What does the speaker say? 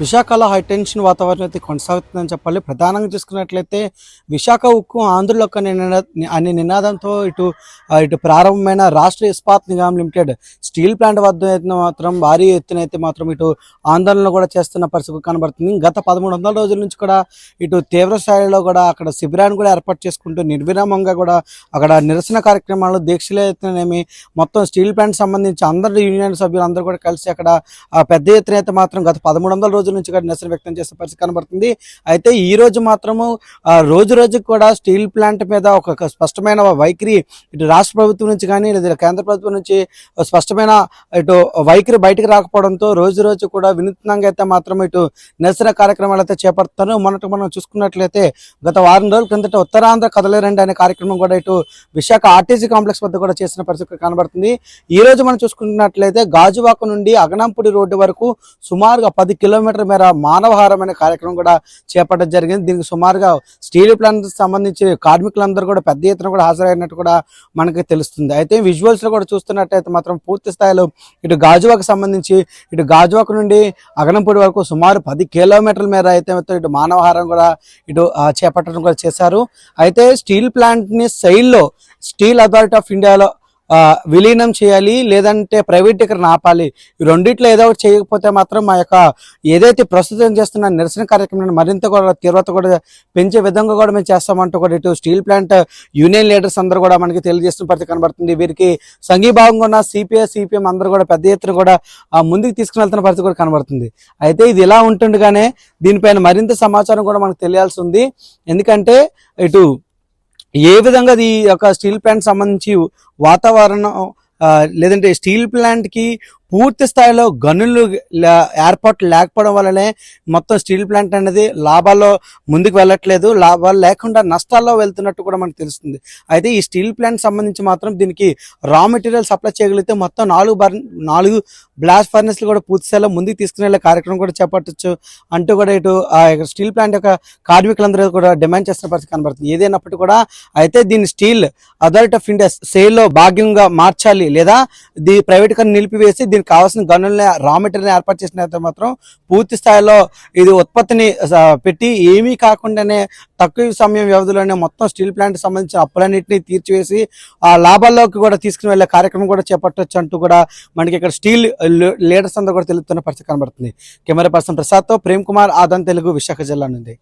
విశాఖలో హైటెన్షన్ వాతావరణం అయితే కొనసాగుతుందని చెప్పాలి. ప్రధానంగా చూసుకున్నట్లయితే విశాఖ ఉక్కు ఆంధ్రులకు అనే అనే నినాదంతో ఇటు ఇటు ప్రారంభమైన రాష్ట్ర Ispat Nigam limited steel plant వద్ద అయితే మాత్రం భారీ ఎత్తున అయితే మాత్రం ఇటు ఆందోళన కూడా చేస్తున్న పరిస్థితి కనబడుతుంది. గత పదమూడు వందల రోజుల నుంచి కూడా ఇటు తీవ్ర స్థాయిలో కూడా అక్కడ శిబిరాన్ని కూడా ఏర్పాటు చేసుకుంటూ నిర్విరామంగా కూడా అక్కడ నిరసన కార్యక్రమాలు దీక్షలు అయితేనేమి మొత్తం స్టీల్ ప్లాంట్ సంబంధించి అందరు యూనియన్ సభ్యులు అందరూ కూడా కలిసి అక్కడ పెద్ద ఎత్తున అయితే మాత్రం గత పదమూడు వందల రోజుల నుంచి కూడా నిరసన వ్యక్తం చేసే పరిస్థితి కనబడుతుంది. అయితే ఈ రోజు మాత్రము రోజు రోజుకి కూడా స్టీల్ ప్లాంట్ మీద ఒక స్పష్టమైన వైఖరి ఇటు రాష్ట్ర ప్రభుత్వం నుంచి కానీ లేదా కేంద్ర ప్రభుత్వం నుంచి స్పష్టమైన ఇటు వైఖరి బయటకు రాకపోవడంతో రోజు రోజు కూడా వినూత్నంగా అయితే మాత్రం ఇటు నిరసన కార్యక్రమాలు అయితే చేపడతారు మొన్నటి మనం చూసుకున్నట్లయితే గత వారం రోజుల కిందట ఉత్తరాంధ్ర కదలేరండి అనే కార్యక్రమం కూడా ఇటు విశాఖ ఆర్టీసీ కాంప్లెక్స్ వద్ద కూడా చేసిన పరిస్థితి కనబడుతుంది. ఈ రోజు మనం చూసుకున్నట్లయితే గాజువాక నుండి అగనంపుడి రోడ్డు వరకు సుమారుగా పది కిలోమీటర్ కిలోమీటర్ల మేర మానవహారం అనే కార్యక్రమం కూడా చేపట్టడం జరిగింది. దీనికి సుమారుగా స్టీల్ ప్లాంట్ సంబంధించి కార్మికులందరూ కూడా పెద్ద ఎత్తున కూడా హాజరైనట్టు కూడా మనకి తెలుస్తుంది. అయితే విజువల్స్లో కూడా చూస్తున్నట్టయితే మాత్రం పూర్తి స్థాయిలో ఇటు గాజువాకు సంబంధించి ఇటు గాజువాకు నుండి అగనంపూడి వరకు సుమారు పది కిలోమీటర్ల మేర అయితే ఇటు మానవహారం కూడా ఇటు చేపట్టడం కూడా చేశారు. అయితే స్టీల్ ప్లాంట్ని స్టీల్ అథారిటీ ఆఫ్ ఇండియాలో విలీనం చేయాలి లేదంటే ప్రైవేటీకరణ ఆపాలి. రెండిట్లో ఏదో ఒకటి చేయకపోతే మాత్రం మా యొక్క ఏదైతే ప్రస్తుతం చేస్తున్న నిరసన కార్యక్రమాన్ని మరింత కూడా తీవ్రత కూడా పెంచే విధంగా కూడా మేము చేస్తామంటూ కూడా ఇటు స్టీల్ ప్లాంట్ యూనియన్ లీడర్స్ అందరూ కూడా మనకి తెలియజేస్తున్న పరిస్థితి కనబడుతుంది. వీరికి సంఘీభావంగా ఉన్న సిపిఐ సిపిఎం అందరూ కూడా పెద్ద ఎత్తున కూడా ముందుకు తీసుకుని వెళ్తున్న పరిస్థితి కూడా కనబడుతుంది. అయితే ఇది ఇలా ఉంటుండగానే దీనిపైన మరింత సమాచారం కూడా మనకు తెలియాల్సి ఉంది. ఎందుకంటే ఇటు ఏ విధంగా ఈ యొక్క స్టీల్ ప్లాంట్ సంబంధించి వాతావరణం లేదంటే స్టీల్ ప్లాంట్కి పూర్తి స్థాయిలో గనులు ఏర్పాట్లు లేకపోవడం వల్లనే మొత్తం స్టీల్ ప్లాంట్ అనేది లాభాల్లో ముందుకు వెళ్ళట్లేదు. లాభాలు లేకుండా నష్టాల్లో వెళ్తున్నట్టు కూడా మనకు తెలుస్తుంది. అయితే ఈ స్టీల్ ప్లాంట్ సంబంధించి మాత్రం దీనికి రా మెటీరియల్ సప్లై చేయగలిగితే మొత్తం నాలుగు నాలుగు బ్లాస్ట్ ఫర్నెస్లు కూడా పూర్తి స్థాయిలో ముందుకు తీసుకునే కార్యక్రమం కూడా చేపట్టచ్చు అంటూ కూడా ఇటు ఆ యొక్క స్టీల్ ప్లాంట్ యొక్క కార్మికులందరూ కూడా డిమాండ్ చేస్తున్న పరిస్థితి కనబడుతుంది. ఏదైనప్పటికీ కూడా అయితే దీన్ని స్టీల్ అథారిటీ ఆఫ్ ఇండియా సేల్లో భాగ్యంగా మార్చాలి లేదా దీ ప్రైవేట్ కన్నా నిలిపివేసి దీనికి కావాల్సిన గనుల్ని రా మెటీరియల్ ఏర్పాటు చేసిన మాత్రం పూర్తి స్థాయిలో ఇది ఉత్పత్తిని పెట్టి ఏమీ కాకుండానే తక్కువ సమయం వ్యవధిలోనే మొత్తం స్టీల్ ప్లాంట్ సంబంధించిన అప్పులన్నింటినీ తీర్చివేసి ఆ లాభాల్లోకి కూడా తీసుకుని వెళ్ళే కార్యక్రమం కూడా చేపట్టొచ్చు అంటూ కూడా మనకి ఇక్కడ స్టీల్ లీడర్స్ అందరూ కూడా తెలుపుతున్న పరిస్థితి కనబడుతుంది. కెమెరా పర్సన్ ప్రసాద్తో ప్రేమ్ కుమార్ ఆదన్ తెలుగు విశాఖ జిల్లా నుండి.